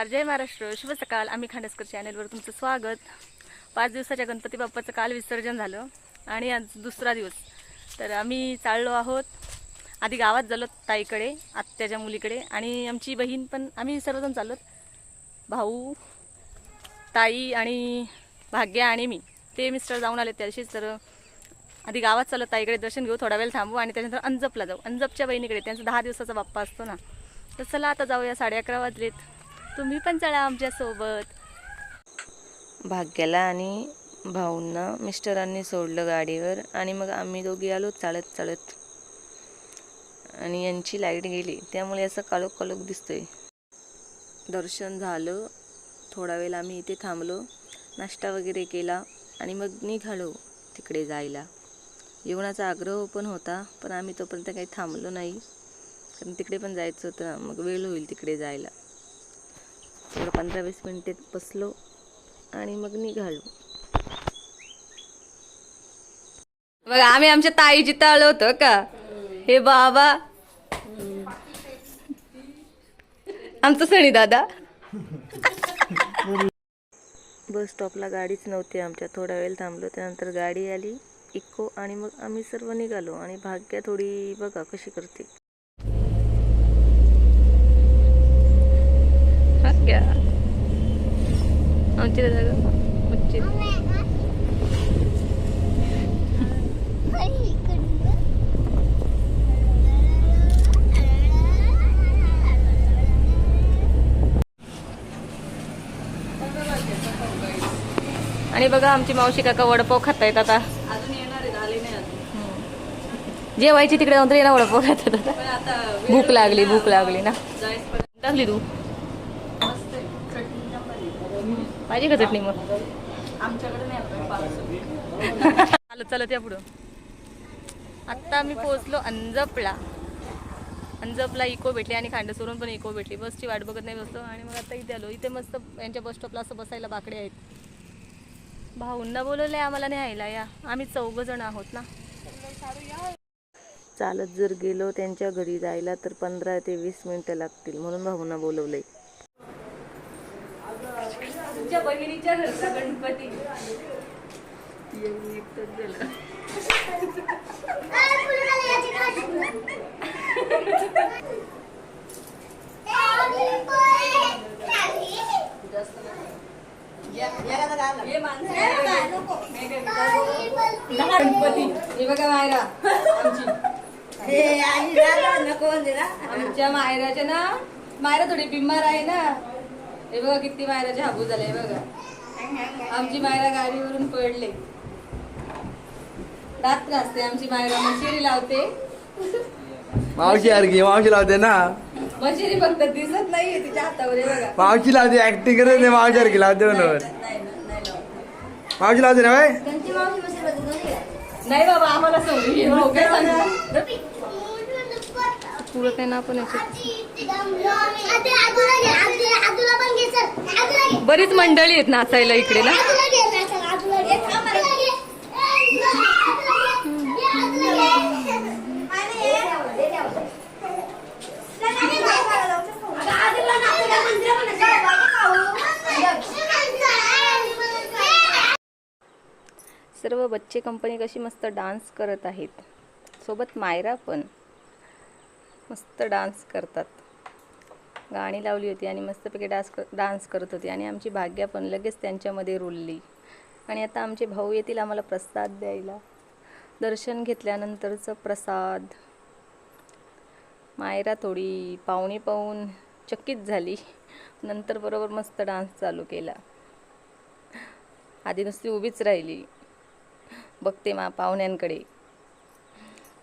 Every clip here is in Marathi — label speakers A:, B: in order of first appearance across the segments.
A: नमस्कार. जय महाराष्ट्र. शुभ सकाळ. आम्ही खांडसकर चॅनलवर तुमचं स्वागत. पाच दिवसाच्या गणपती बाप्पाचं काल विसर्जन झालं आणि आज दुसरा दिवस. तर आम्ही चाललो आहोत. आधी गावात झालो ताईकडे आत्याच्या मुलीकडे आणि आमची बहीण पण आम्ही सर्वजण चाललो. भाऊ ताई आणि भाग्या आणि मी. ते मिस्टर जाऊन आले त्याशी तर आधी गावात चालत ताईकडे दर्शन घेऊ थोडा वेळ थांबू आणि त्याच्यानंतर अंजपला जाऊ. अंजपच्या बहिणीकडे. त्यांचा दहा दिवसाचा बाप्पा असतो ना. तर चला आता जाऊया साडे अकरा वाजलेत. तुम्ही पण चला आमच्यासोबत.
B: भाग्याला आणि भाऊंना मिस्टरांनी सोडलं गाडीवर आणि मग आम्ही दोघी आलो चालत चालत. आणि यांची लाइट गेली त्यामुळे असं काळोख काळोख दिसतोय. दर्शन झालं थोडा वेळ आम्ही इथे थांबलो नाश्ता वगैरे केला आणि मग निघालो तिकडे जायला. जेवणाचा आग्रह पण होता पण आम्ही तोपर्यंत काही थांबलो नाही. कारण तिकडे पण जायचं होतं मग वेळ होईल तिकडे जायला. थोडं पंधरा वीस मिनिटे बसलो आणि मग निघालो.
A: बघा आम्ही आमच्या ताईची तळ होतो का? हे बाबा. आमचं सणी दादा.
B: बस स्टॉपला गाडीच नव्हती आमच्या. थोडा वेळ थांबलो त्यानंतर गाडी आली इको आणि मग आम्ही सर्व निघालो. आणि भाग्या थोडी बघा कशी करते.
A: उच्ची आणि बघा आमची मावशी काका वडपाव खात आहेत आता जेवायची तिकडे जाऊन तर येणार वडपाव खातात आता. भूक लागली भूक लागली ना. टाकली तू? पाहिजे का चटणी मग? चालत चालत या पुढं. आत्ता आम्ही पोहोचलो अंजपला. अंजपला इको भेटली आणि खांडसवरून पण इको भेटली. बसची वाट बघत नाही बसलो आणि मग आता इथे आलो. इथे मस्त यांच्या बस स्टॉपला असं बसायला बाकडे आहेत. भाऊंना बोलवलंय आम्हाला न्यायला या. आम्ही चौघ जण आहोत ना.
B: चालत जर गेलो त्यांच्या घरी जायला तर पंधरा ते वीस मिनिटं लागतील म्हणून भाऊंना बोलवलंय.
A: तुमच्या बहिणीच्या घरचा गणपती. गणपती. हे बघा मायरा आमची. आमच्या मायराच्या ना मायरा थोडी बिमार आहे ना. हे बघा किती मायराचे हाबू झाले हे बघा. आमची मायरा गाडीवरून पडले. दात घासते आमची मायरा मशिरी लावते.
C: मावशी सारखी मावशी लावते ना.
A: मशिरी फक्त दिसत नाहीये तिच्या हातावर हे बघा.
C: मावशी लावते ऍक्टिंग करत नाही मावशी सारखी लावते म्हणून.
A: नाही नाही लावत.
C: मावशी लावते ना बाय
A: नाही बाबा आम्हाला सांगतो? पुढं काय ना पण बरीच मंडळी आहेत नाचायला इकडे ना. सर्व बच्चे कंपनी कशी मस्त डान्स करत आहेत. सोबत मायरा पण मस्त डान्स करतात. गाणी लावली होती आणि मस्तपैकी डान्स डान्स करत होती आणि आमची भाग्या पण लगेच त्यांच्यामध्ये रुळली आणि आता आमचे भाऊ येतील आम्हाला प्रसाद द्यायला. दर्शन घेतल्यानंतरचं प्रसाद. मायरा थोडी पाहुणी पाहून चकित झाली. नंतर बरोबर मस्त डान्स चालू केला. आधी नुसती उभीच राहिली. बघते मा पाहुण्यांकडे.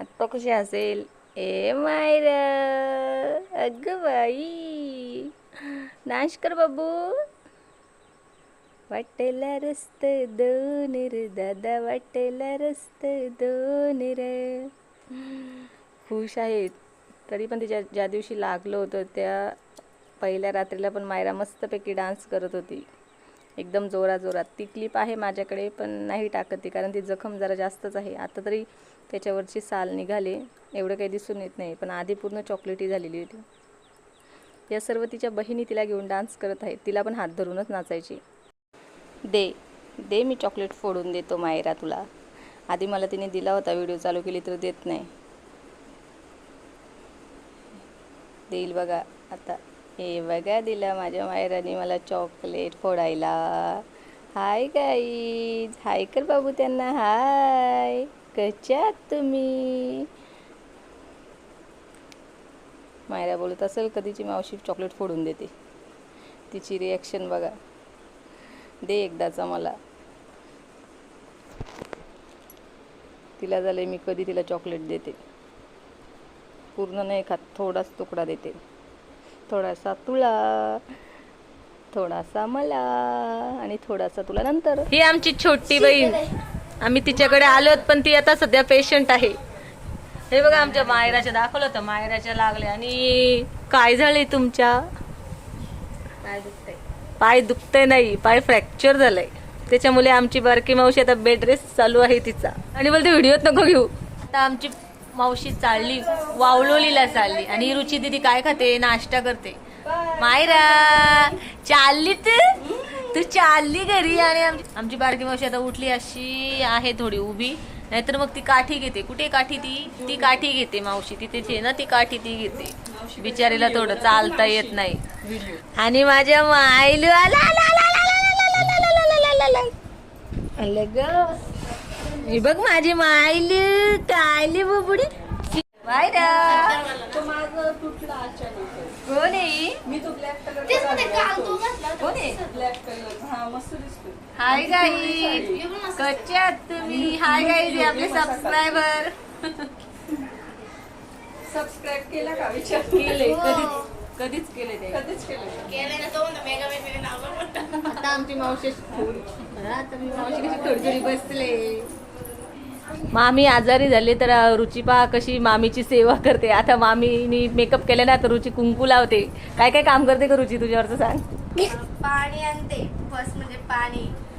A: आत्ता कशी असेल ए मायरा अग बाई. नाश कर बाबू. वाटेला रस्त दोन रे दादा वाटेला रस्त दोन रे खुश आहेत. तरी पण तिच्या ज्या दिवशी लागलं होतं त्या पहिल्या रात्रीला पण मायरा मस्तपैकी डान्स करत होती. एकदम जोरा जोरात ती क्लिप आहे माझ्याकडे पण नाही टाकत ती कारण ती जखम जरा जास्तच आहे. आता तरी त्याच्यावरची साल निघाले. एवढं काही दिसून येत नाही पण आधी पूर्ण चॉकलेटी झालेली होती. या सर्व तिच्या बहिणी तिला घेऊन डान्स करत आहेत. तिला पण हात धरूनच नाचायची. दे दे मी चॉकलेट फोडून देतो मायरा तुला. आधी मला तिने दिला होता व्हिडिओ चालू केली तर देत नाही. देईल बघा. आता हे बघा दिला माझ्या मायराने मला चॉकलेट फोडायला. हाय गाईज हाय कर बाबू त्यांना. हाय कशात तुम्ही? मायरा बोलत असेल कधीची मावशी चॉकलेट फोडून देते. तिची रिॲक्शन बघा. दे एकदाचा मला. तिला झाले मी कधी तिला चॉकलेट देते. पूर्ण नाही खात थोडाच तुकडा देते. थोडासा तुला थोडासा मला आणि थोडासा तुला नंतर. ही आमची छोटी बहीण. आम्ही तिच्याकडे आलोत पण ती आता सध्या पेशंट आहे. हे बघा आमच्या मायराच्या दाखवलं होतं. मायराच्या लागल्या आणि काय झालंय तुमच्या? पाय दुखते नाही पाय फ्रॅक्चर झालंय. त्याच्यामुळे आमची बारकी मावशी आता बेड रेस्ट चालू आहे तिचा. आणि बोलते व्हिडिओत नको घेऊ. आता आमची मावशी चालली वावलोलीला चालली. आणि रुची दिदी काय खाते? नाश्ता करते. मायरा चालली तू? तू चालली घरी आणि आमची बारकी मावशी आता उठली अशी आहे थोडी उभी. नाहीतर मग ती काठी घेते कुठे काठी ती ती काठी घेते मावशी तिथे ना ती काठी ती घेते बिचारीला थोडं चालता येत नाही आणि माझ्या मायलू आला बघ माझी माईल कायली बुबडी बाय कोण आहे कोण आहे हाय गाई कच्चे आहात तुम्ही हाय गाई आपले सबस्क्रायबर
D: सबस्क्राईब केला का विचार
A: केले कधीच कधीच केले ते
D: कधीच केलं
A: आता आमची मावशी आता मी मावशी कशी थोडी थोडी बसले मामी आजारी झाले तर रुची पहा कशी मामीची सेवा करते. आता मामीनी मेकअप केले ना तर रुची कुंकू लावते. काय काय काम करते का रुची? तुझ्यावरचं सांग.
E: पाणी आणते. फर्स्ट म्हणजे पाणी.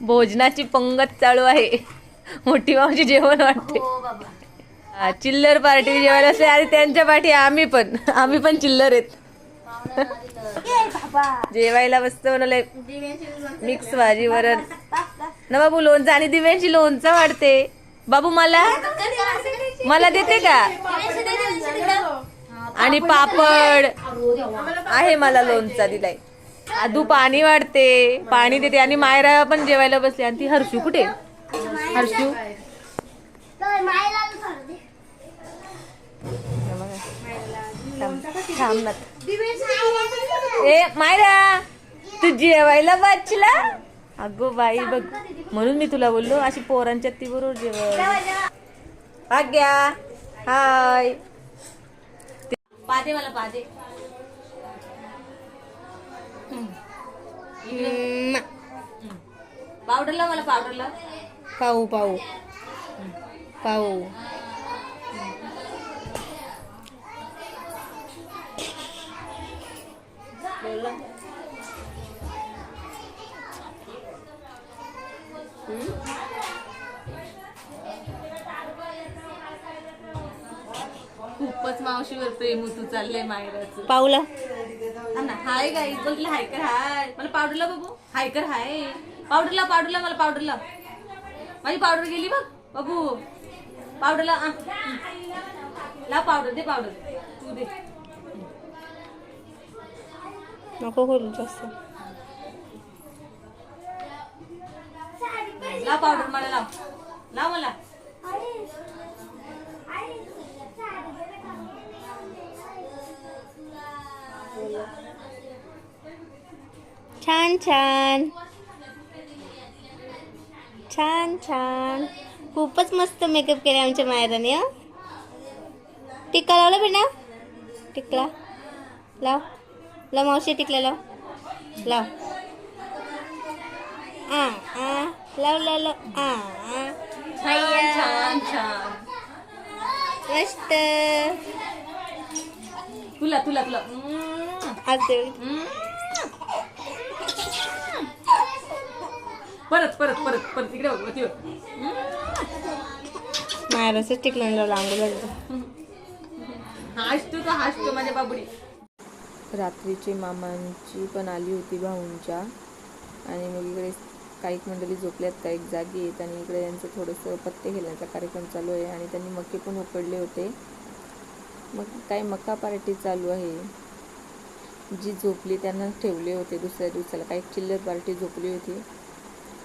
A: भोजनाची पंगत चालू आहे. मोठी मावशी जेवण वाटते. हा, चिल्लर पार्टी जेवायला असते आणि त्यांच्या पाठी आम्ही पण. आम्ही पण चिल्लर आहेत. जेवायला मस्त बनवलंय. मिक्स भाजी वरण ना बाबू लोणचं आणि दिव्यांची लोणचं वाढते. बाबू मला मला देते का? आणि पापड. आहे मला लोणचा दिलाय. आधू पाणी वाढते. पाणी देते. आणि मायरा पण जेवायला बसली. आणि ती हर्षू कुठे? हर्षू? थांब थांब ना. ए मायरा तू जेवायला वाचला? अगो बाई बघ. म्हणून मी तुला बोललो अशी पोरांच्या ती बरोबर जेवण. आग्या हाय. पादे मला पादे. पावडरला मला पावडरला.
D: पाहू पाहू. पाहू.
A: खूपच मावशीवर प्रेम तू चाललंय मायराचं
D: पाऊला
A: हा ना, हाय गाई बघलं हाय कर हाय. मला पावडरला बघू. हाय कर हाय. पावडरला पावडरला मला पावडरला. माझी पावडर गेली बघ बघू. पावडरला. ला पावडर दे पावडर.
D: नको करू जास्त
A: लाव पावडर मला लाव लाव मला
E: छान छान छान छान खूपच मस्त मेकअप केले आमच्या मायराने हं? टिक्का लावला बेटा. टिकला. लाव. लाव मावशी टिकला लाव. लाव. आ आ लाव लाव लाव. आ.
A: छान छान
E: मस्त.
A: तुला तुला तुला.
E: अगदी
A: परत परत परत परत. इकडे बघ वरती बघ.
E: मायराचं टिकलं लावलं आंघोळ
A: हासतो तो हासतो माझ्या बाबुडी.
B: रात्रीची मामांची पण आली होती भाऊंच्या. आणि मग इकडे काही मंडळी झोपल्यात काही जागी आहेत आणि इकडे यांचं थोडंसं पत्ते खेळण्याचा कार्यक्रम चालू आहे आणि त्यांनी मके पण उकडले होते. मग काही मका पार्टी चालू आहे. जी झोपली त्यांना ठेवले होते दुसऱ्या दिवसाला काही चिल्लर पार्टी झोपली होती.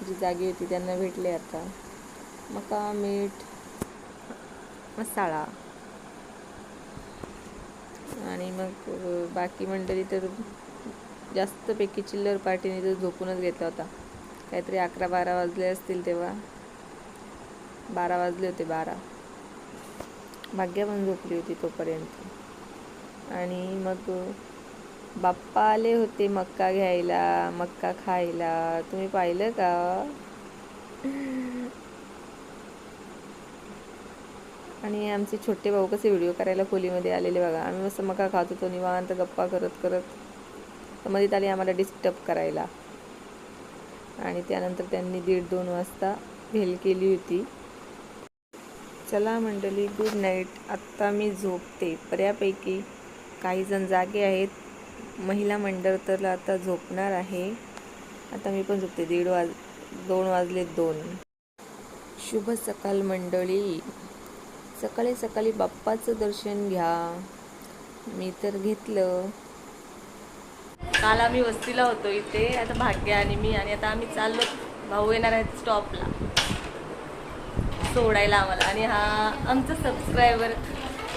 B: जी जागी होती त्यांना भेटले आता. मका मीठ मसाळा आणि मग बाकी मंडळी तर जास्तपैकी चिल्लर पार्टीने तर झोपूनच घेतला होता. काहीतरी अकरा बारा वाजले असतील तेव्हा. बारा वाजले होते बारा. भाग्या पण झोपली होती तोपर्यंत. आणि मग बाप्पा आले होते मक्का घ्यायला मक्का खायला. तुम्ही पाहिलं का? आणि आमचे छोटे भाऊ कसे व्हिडिओ करायला खोलीमध्ये आलेले बघा. आम्ही मस्त मका खात होतो निवांत गप्पा करत करत तर मध्ये आले आम्हाला डिस्टर्ब करायला. आणि त्यानंतर त्यांनी दीड दोन वाजता भेल केली होती. चला मंडळी गुड नाईट आत्ता मी झोपते. बऱ्यापैकी काही जण जागे आहेत. महिला मंडळ तर आता झोपणार आहे. आता मी पण झोपते. दीड वाज दोन वाजले दोन. शुभ सकाळ मंडळी. सकाळी सकाळी बाप्पाचं दर्शन घ्या. मी तर घेतलं.
A: काल आम्ही वस्तीला होतो इथे. आता भाग्य आणि मी आणि आता आम्ही चाललो. भाऊ येणार आहेत स्टॉपला सोडायला आम्हाला. आणि हा आमचा सबस्क्रायबर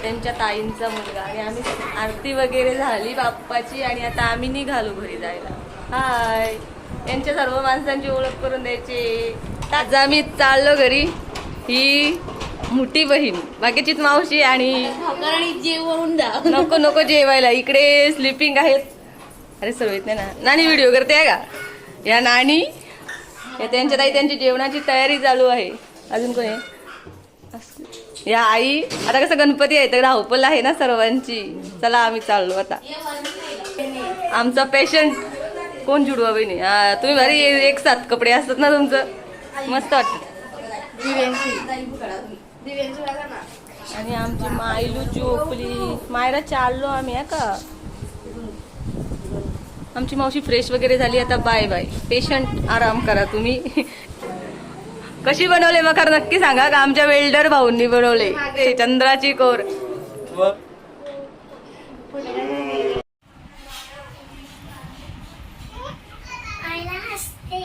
A: त्यांच्या ताईंचा मुलगा. आणि आम्ही आरती वगैरे झाली बाप्पाची आणि आता आम्ही निघालो घरी जायला. हाय यांच्या सर्व माणसांची ओळख करून द्यायची. आज आम्ही चाललो घरी. ही मोठी बहीण. बाकीचीच मावशी आणि
E: जेवून जा.
A: नको नको जेवायला. इकडे स्लिपिंग आहेत. अरे सर्व येत नाही ना. नानी व्हिडिओ करते आहे का? या नानी या त्यांच्या ताई त्यांची जेवणाची तयारी चालू आहे. अजून कोणी. या आई आता कसं गणपती आहे तर धावपल आहे ना सर्वांची. चला आम्ही चाललो आता. आमचा पेशंट कोण जुडवा बहिणी? हा तुम्ही भारी एक साथ कपडे असतात ना तुमचं. मस्त वाटत. आणि आमची मायलू झोपली. मायरा चाललो आम्ही का? आमची मावशी फ्रेश वगैरे झाली आता बाय बाय पेशंट आराम करा तुम्ही. कशी बनवले मकार नक्की सांगा का आमच्या वेल्डर भाऊंनी बनवले? ते चंद्राची कोर
F: आईला हसते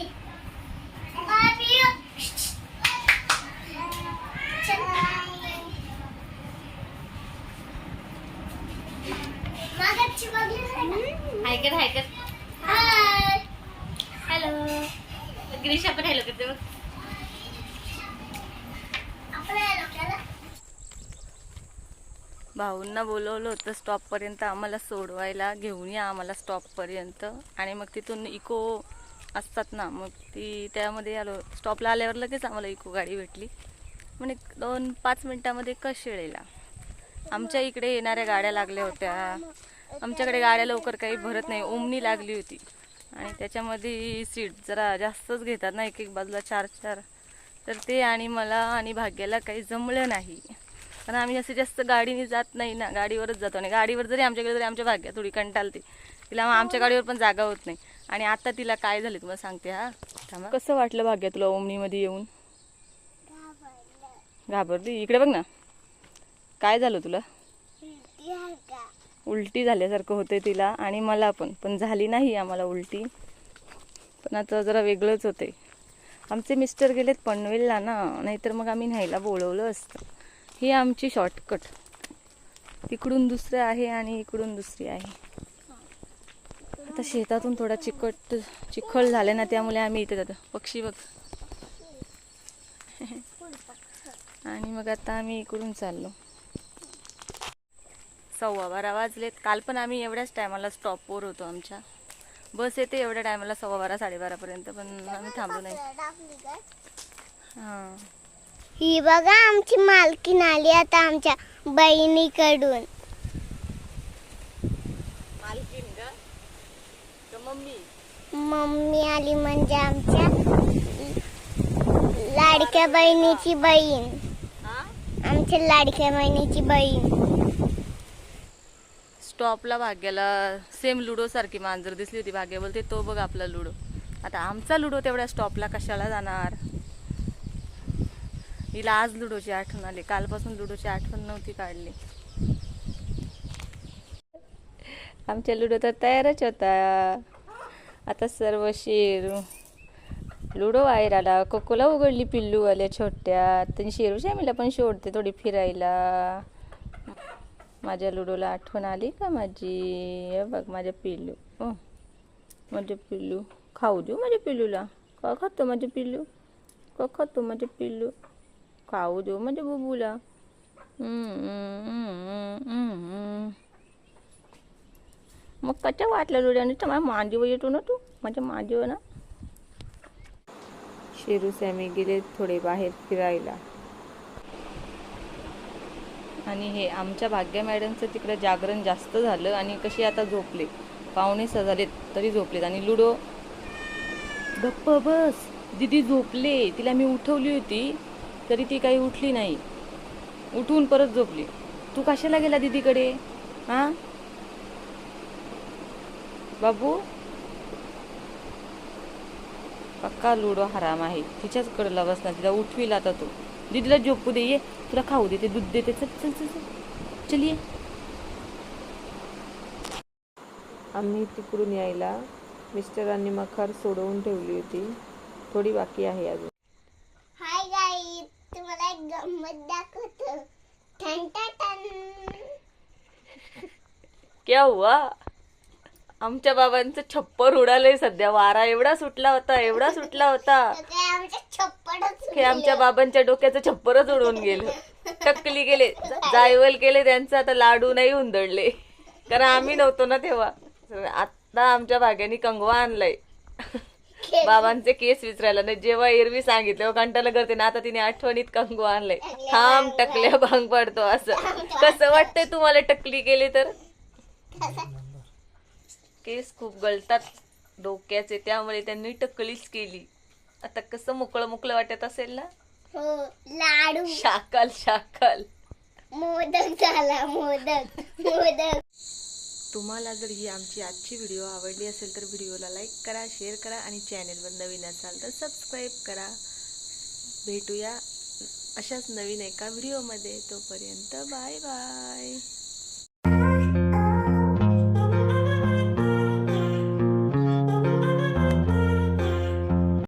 F: मागची बघली
E: हायकर हायकर
F: हाय
E: हॅलो गिरीशा पण हॅलो करते बघ
F: आपल्या डोक्याला
A: भाऊंना बोलवलं होतं स्टॉपपर्यंत आम्हाला सोडवायला घेऊन या आम्हाला स्टॉपपर्यंत आणि मग तिथून इको असतात ना मग ती त्यामध्ये आलो. स्टॉपला आल्यावर लगेच आम्हाला इको गाडी भेटली. म्हणे दोन पाच मिनटामध्ये कशेळेला आमच्या इकडे येणाऱ्या गाड्या लागल्या होत्या. आमच्याकडे गाड्या लवकर काही भरत नाही. ओमनी लागली होती. आणि त्याच्यामध्ये सीट जरा जास्तच घेतात ना एक एक बाजूला चार चार तर ते आणि मला आणि भाग्याला काही जमलं नाही. कारण आम्ही असे जास्त गाडीने जात नाही ना गाडीवरच जातो. आणि गाडीवर जरी आमच्याकडे तरी आमच्या भाग्या थोडी कंटाळते तिला मग आमच्या गाडीवर पण जागा होत नाही. आणि आता तिला काय झाले तुम्हाला सांगते हा. थांबा. कसं वाटलं भाग्या तुला ओमनीमध्ये येऊन? घाबरली. इकडे बघ ना. काय झालं तुला? उलटी झाल्यासारखं होते तिला आणि मला पण. पण झाली नाही आम्हाला उलटी. पण आता जरा वेगळंच होते आमचे मिस्टर गेलेत पनवेलला ना नाहीतर मग आम्ही न्यायला बोलवलं असतं. ही आमची शॉर्टकट तिकडून दुसरं आहे आणि इकडून दुसरी आहे. आता शेतातून थोडा चिकट चिखल झाले ना त्यामुळे आम्ही इथे जातो. पक्षी बघ. आणि मग आता आम्ही इकडून चाललो. सव्वा बारा वाजलेत. काल पण आम्ही एवढ्याच टायमाला स्टॉपवर होतो आमच्या. बस येते एवढ्या टायमाला सव्वा बारा साडेबारापर्यंत पण आम्ही थांबलो नाही. हां.
F: ही बघा आमची मालकीन आली आता आमच्या बहिणीकडून. मम्मी? आली म्हणजे आमच्या लाडक्या बहिणीची बहीण. आमच्या लाडक्या बहिणीची बहीण.
A: स्टॉपला भाग्याला सेम लुडो सारखी मांजर दिसली होती भाग्या बोलते तो बघ आपला लुडो. आता आमचा लुडो तेवढ्या स्टॉपला कशाला जाणार? हिला आज लुडोची आठवण आली. कालपासून लुडोची आठवण नव्हती काढली. आमच्या लुडो तर तयारच होता. आता सर्व शेरू लुडो बाहेर आला कोकोला उघडली पिल्लू आल्या छोट्या. त्यांनी शेरू शामीला पण शोधते थोडी फिरायला. माझ्या लुडोला आठवण आली का माझी? बघ माझ्या पिल्लू. हो माझे पिल्लू. खाऊ देऊ माझ्या पिल्लूला. का खातो माझे पिल्लू? का खातो माझे पिल्लू? खाऊ देऊ माझ्या बुबूला हम्म, हम्म, हम्म, हम्म, हम्म. मग कशा वाटल्या लुड्याने तर माझ्या मांडीवर येतो ना तू माझ्या मांडीवर ना शेरू सॅमी गेले थोडे बाहेर फिरायला आणि हे आमच्या भाग्या मॅडमचं तिकडं जागरण जास्त झालं आणि कशी आता झोपले पावणे सहा झालेत तरी झोपलेत आणि लुडो गप्प बस दिदी झोपले तिला मी उठवली होती तरी ती काही उठली नाही. उठून परत झोपली. तू कशाला गेला दीदीकडे? हां? बाबू? पक्का लुडो हराम आहे. तिच्याच कडला बसणार तिला उठविला आता तो. दिदीला झोपू दे ये. तुला खाऊ देते दूध देते. चल चल चल चल. चल ये. आम्ही तिकडून यायला मिस्टरांनी मखार सोडवून ठेवली होती. थोडी बाकी आहे अजून
F: हाय गाई तुम्हाला एक गंमत दाखवतो
A: क्या हुआ? आमच्या बाबांचं छप्पर उडालंय सध्या. वारा एवढा सुटला होता एवढा सुटला होता.
F: काय
A: आमच्या बाबांच्या डोक्याचं छप्परच उडून गेलं. टकली गेले जायवल केले त्यांचं आता लाडू नाही उंदडले कारण आम्ही नव्हतो ना तेव्हा. आता आमच्या भाग्यानी कंगवा आणलाय. बाबांचे केस विचारायला नाही जेव्हा एरवी सांगितलं कंटाला करते ना आता तिने आठवणीत कंगवा आणलाय. थांब टकल्या भांग पडतो असं. कसं वाटतंय तुम्हाला टकली केली तर? केस खूप गळतात डोक्याचे त्यामुळे त्यांनी टकलीच केली. आता कसं मोकळं मोकळं वाटत असेल ना?
F: हो लाडू.
A: शाकाल शाकाल.
F: मोदक झाला मोदक मोदक.
A: तुम्हाला जर ही आमची आजची व्हिडिओ आवडली असेल तर व्हिडिओला लाईक करा शेअर करा आणि चॅनेलवर नवीन असाल तर सबस्क्राईब करा. भेटूया अशाच नवीन एका व्हिडिओमध्ये तोपर्यंत बाय बाय